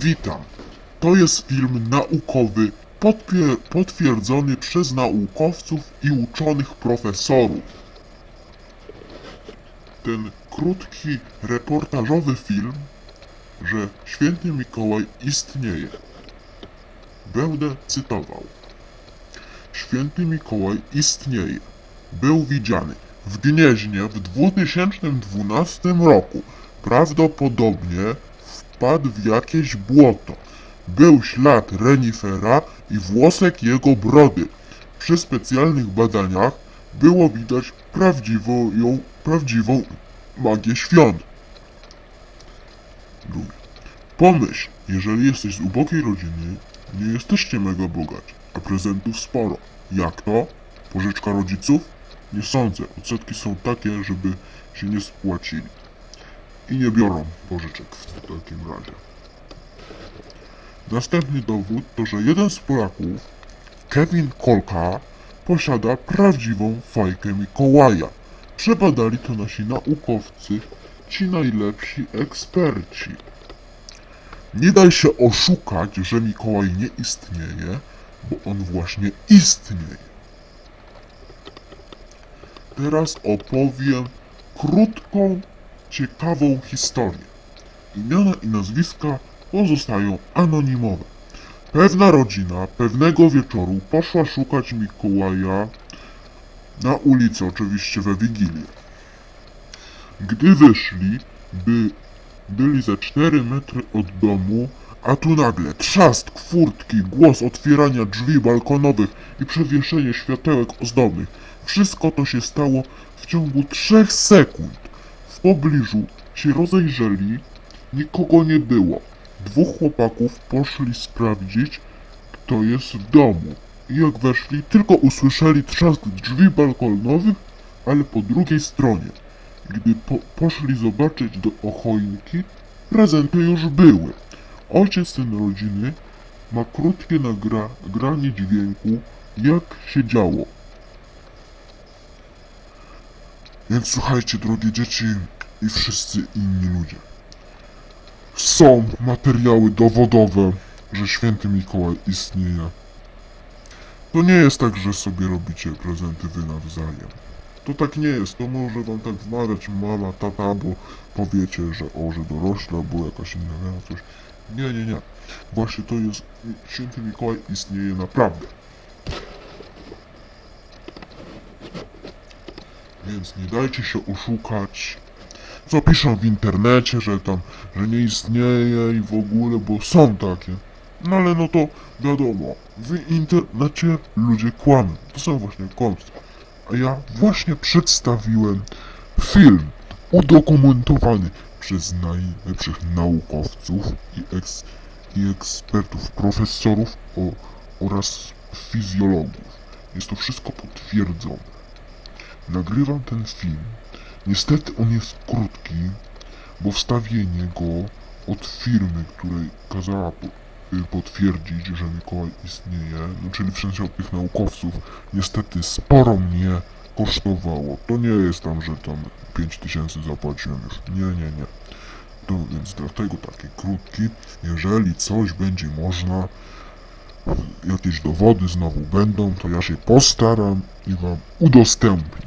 Witam. To jest film naukowy potwier- potwierdzony przez naukowców i uczonych profesorów. Ten krótki, reportażowy film, że święty Mikołaj istnieje. Będę cytował. Święty Mikołaj istnieje. Był widziany w Gnieźnie w 2012 roku. Prawdopodobnie wpadł w jakieś błoto. Był ślad renifera i włosek jego brody. Przy specjalnych badaniach było widać prawdziwą, ją, prawdziwą magię świąt. Drugie. Pomyśl, jeżeli jesteś z ubogiej rodziny, nie jesteście mega bogaci, a prezentów sporo. Jak to? Pożyczka rodziców? Nie sądzę. Odsetki są takie, żeby się nie spłacili. I nie biorą pożyczek w takim razie. Następny dowód to, że jeden z Polaków, Kevin Kolka, posiada prawdziwą fajkę Mikołaja. Przebadali to nasi naukowcy, ci najlepsi eksperci. Nie daj się oszukać, że Mikołaj nie istnieje, bo on właśnie istnieje. Teraz opowiem krótką, ciekawą historię. Imiona i nazwiska pozostają anonimowe. Pewna rodzina pewnego wieczoru poszła szukać Mikołaja na ulicy, oczywiście we Wigilię. Gdy wyszli, by byli ze 4 metry od domu, a tu nagle trzask furtki, głos otwierania drzwi balkonowych i przewieszenie światełek ozdobnych. Wszystko to się stało w ciągu 3 sekund. Pobliżu się rozejrzeli, nikogo nie było. Dwóch chłopaków poszli sprawdzić, kto jest w domu. I jak weszli, tylko usłyszeli trzask drzwi balkonowych, ale po drugiej stronie. Gdy po, poszli zobaczyć do choinki, prezenty już były. Ojciec ten rodziny ma krótkie nagra, nagranie dźwięku, jak się działo. Więc słuchajcie, drogie dzieci i wszyscy inni ludzie. Są materiały dowodowe, że święty Mikołaj istnieje. To nie jest tak, że sobie robicie prezenty wy nawzajem. To tak nie jest, to może wam tak wmawiać mama, tata, bo powiecie, że o, że dorośla, albo jakaś inna wiara, coś. Nie, nie, nie. Właśnie to jest, święty Mikołaj istnieje naprawdę. Więc nie dajcie się oszukać. Co piszą w internecie, że tam, że nie istnieje i w ogóle, bo są takie. No ale no to wiadomo, w internecie ludzie kłamią. To są właśnie kłamstwa. A ja właśnie przedstawiłem film udokumentowany przez najlepszych naukowców i, eks, i ekspertów, profesorów o, oraz fizjologów. Jest to wszystko potwierdzone. Nagrywam ten film. Niestety on jest krótki, bo wstawienie go od firmy, której kazała y, potwierdzić, że Mikołaj istnieje, no czyli w sensie od tych naukowców, niestety sporo mnie kosztowało. To nie jest tam, że tam 5000 zapłaciłem już. Nie, nie, nie. To więc dlatego taki krótki. Jeżeli coś będzie można, jakieś dowody znowu będą, to ja się postaram i wam udostępnię.